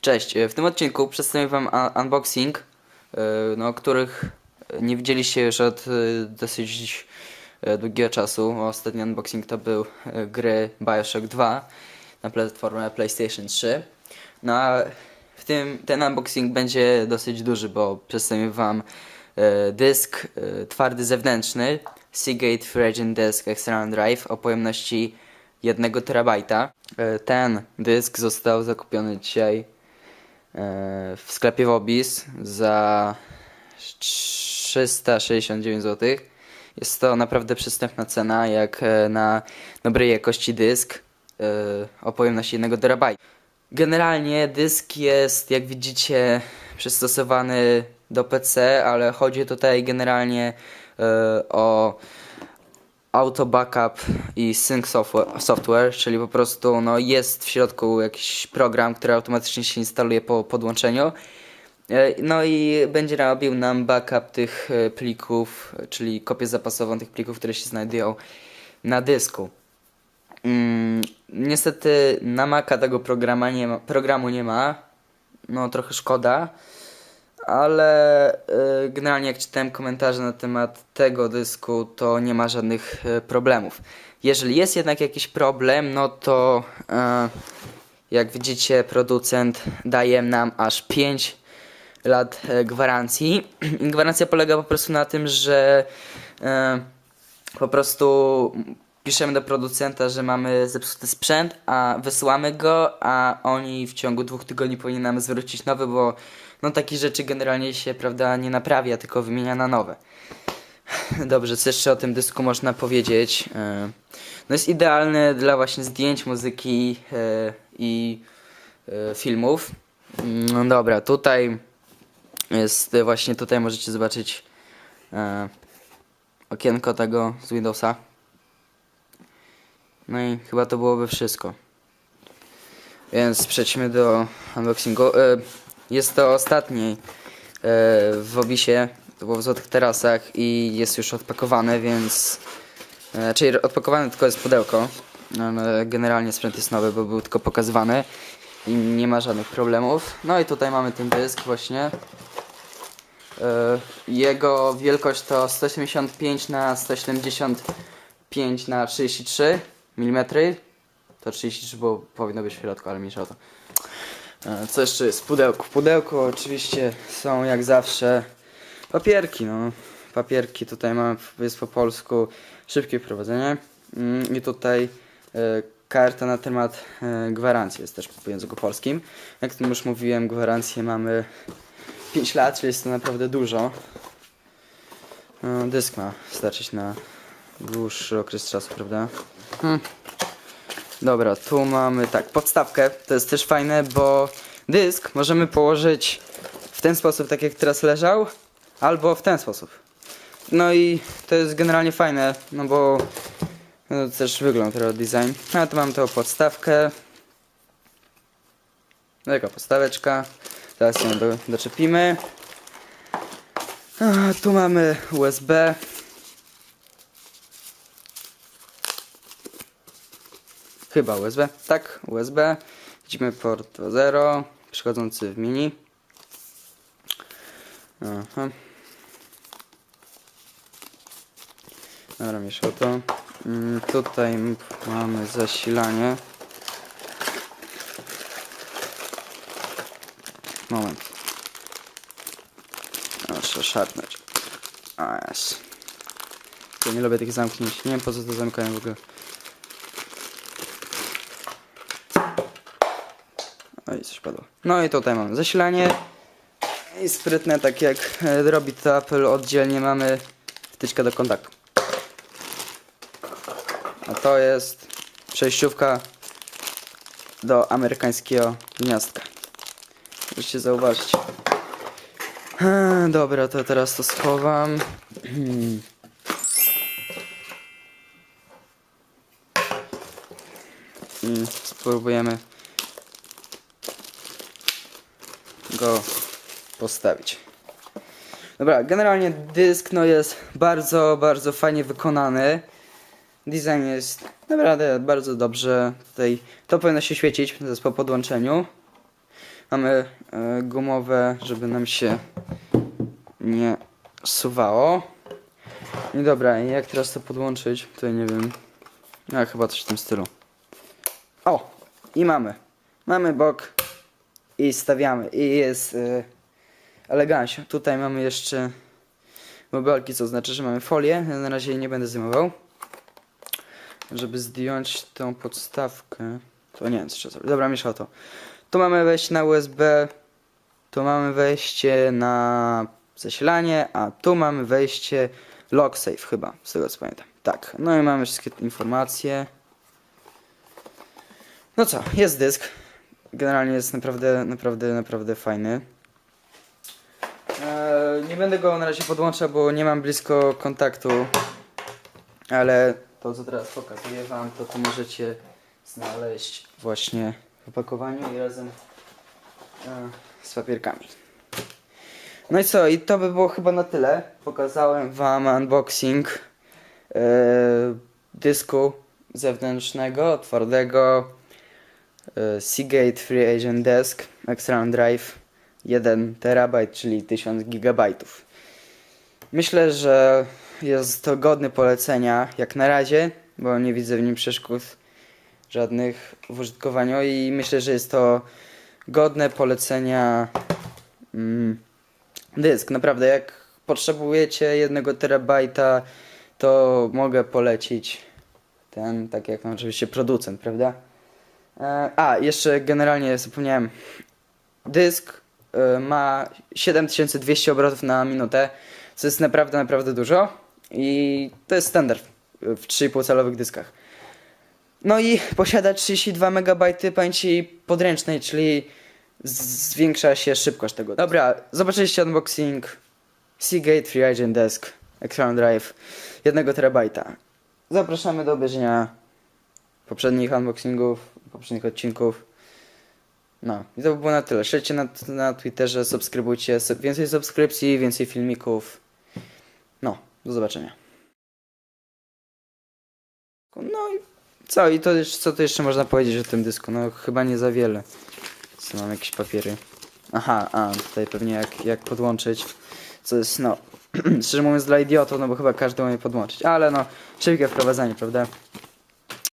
Cześć, e, w tym odcinku przedstawię Wam un- unboxing, e, no, których nie widzieliście już od e, dosyć długiego czasu. Ostatni unboxing to był gry Bioshock 2 na platformę PlayStation 3. No a w tym, ten unboxing będzie dosyć duży, bo przedstawię Wam dysk twardy zewnętrzny Seagate Virgin Disk External Drive o pojemności 1 terabajta. Ten dysk został zakupiony dzisiaj w sklepie Wobis za 369 zł. Jest to naprawdę przystępna cena, jak e, na dobrej jakości dysk e, o pojemności 1 terabajta. Generalnie dysk jest, jak widzicie, przystosowany do PC, ale chodzi tutaj generalnie e, o auto backup i sync software, software, czyli po prostu no, jest w środku jakiś program, który automatycznie się instaluje po podłączeniu. E, No i będzie robił nam backup tych e, plików, czyli kopię zapasową tych plików, które się znajdują na dysku. Mm, niestety na Maca tego nie ma, programu nie ma. No trochę szkoda. Ale y, generalnie jak czytałem komentarze na temat tego dysku, to nie ma żadnych y, problemów. Jeżeli jest jednak jakiś problem, no to y, jak widzicie producent daje nam aż 5 lat gwarancji. Gwarancja polega po prostu na tym, że po prostu piszemy do producenta, że mamy zepsuty sprzęt, a wysyłamy go, a oni w ciągu dwóch tygodni powinni nam zwrócić nowy, bo no takich rzeczy generalnie się, prawda, nie naprawia, tylko wymienia na nowe. Dobrze, co jeszcze o tym dysku można powiedzieć? E, No jest idealny dla właśnie zdjęć, muzyki e, i e, filmów. No dobra, tutaj jest właśnie tutaj możecie zobaczyć okienko tego z Windowsa. No i chyba to byłoby wszystko. Więc przejdźmy do unboxingu. Jest to ostatni e, w opisie, to było w Złotych Terasach i jest już odpakowane, więc... E, czyli odpakowane tylko jest pudełko. Ale generalnie sprzęt jest nowy, bo był tylko pokazywany i nie ma żadnych problemów. No i tutaj mamy ten dysk właśnie. E, Jego wielkość to 175 na 175 na 33 mm. To 33, bo powinno być w środku, ale mniejsza o to. E, Co jeszcze jest w pudełku? W pudełku oczywiście są jak zawsze papierki, no. Papierki tutaj mam, jest po polsku szybkie wprowadzenie. Mm, I tutaj e, karta na temat e, gwarancji jest też po języku polskim. Jak tu już mówiłem, gwarancję mamy 5 lat, czyli jest to naprawdę dużo. E, Dysk ma starczyć na dłuższy okres czasu, prawda? Hmm. Dobra, tu mamy tak, podstawkę. To jest też fajne, bo dysk możemy położyć w ten sposób, tak jak teraz leżał, albo w ten sposób. No i to jest generalnie fajne, no bo no, też wygląd tego design. A tu mam tą podstawkę. Taka podstaweczka. Teraz ją do, doczepimy. A, tu mamy USB. Chyba USB. Tak, USB. Widzimy port 2.0 przechodzący w mini. Aha. Dobra, mieszał to. Mm, Tutaj mamy zasilanie. Moment. Proszę szarpnąć. A jest. Ja nie lubię tych zamknięć. Nie wiem po co to zamykają w ogóle. Oj, coś padło. No i tutaj mamy zasilanie. I sprytne, tak jak e, robi to Apple, oddzielnie mamy wtyczkę do kontaktu. A to jest przejściówka do amerykańskiego gniazdka. Możecie zauważyć. Eee, Dobra, to teraz to schowam. I spróbujemy go postawić. Dobra, generalnie dysk no jest bardzo, bardzo fajnie wykonany. Design jest naprawdę bardzo dobrze. Tutaj to powinno się świecić po podłączeniu. Mamy e, gumowe, żeby nam się nie suwało. I dobra, jak teraz to podłączyć? To nie wiem. No chyba coś w tym stylu. O! I mamy. Mamy bok i stawiamy. I jest elegancio. Tutaj mamy jeszcze bobelki, co znaczy, że mamy folię. Ja na razie jej nie będę zdejmował. Żeby zdjąć tą podstawkę. To nie wiem, co trzeba. Dobra, mieszał to. Tu mamy wejście na USB. Tu mamy wejście na zasilanie, a tu mamy wejście LogSafe chyba, z tego co pamiętam. Tak, no i mamy wszystkie informacje. No co, jest dysk. Generalnie jest naprawdę, naprawdę, naprawdę fajny. Eee, nie będę go na razie podłączał, bo nie mam blisko kontaktu. Ale to co teraz pokazuję wam, to tu możecie znaleźć właśnie w opakowaniu i razem e, z papierkami. No i co, i to by było chyba na tyle. Pokazałem wam unboxing e, dysku zewnętrznego, twardego e, Seagate Free Agent Desk External Drive 1 TB, czyli 1000 GB. Myślę, że jest to godny polecenia jak na razie, bo nie widzę w nim przeszkód żadnych w użytkowaniu i myślę, że jest to godne polecenia mm, dysk. Naprawdę, jak potrzebujecie jednego terabajta, to mogę polecić ten, tak jak no, oczywiście producent, prawda? E, a, jeszcze generalnie zapomniałem. Dysk e, ma 7200 obrotów na minutę, co jest naprawdę, naprawdę dużo. I to jest standard w 3,5 calowych dyskach. No i posiada 32 MB pamięci podręcznej, czyli zwiększa się szybkość tego. Dobra, zobaczyliście unboxing Seagate Free Agent Desk External Drive 1 terabajta. Zapraszamy do obejrzenia poprzednich unboxingów, poprzednich odcinków. No, i to by było na tyle. Śledźcie na, na Twitterze, subskrybujcie, sub- więcej subskrypcji, więcej filmików. No, do zobaczenia. No i co? I to co tu jeszcze można powiedzieć o tym dysku? No chyba nie za wiele. Co mam jakieś papiery. Aha, a tutaj pewnie jak, jak podłączyć. Co jest, no, szczerze mówiąc dla idiotów, no bo chyba każdy umie podłączyć. Ale no, szybkie wprowadzanie, prawda?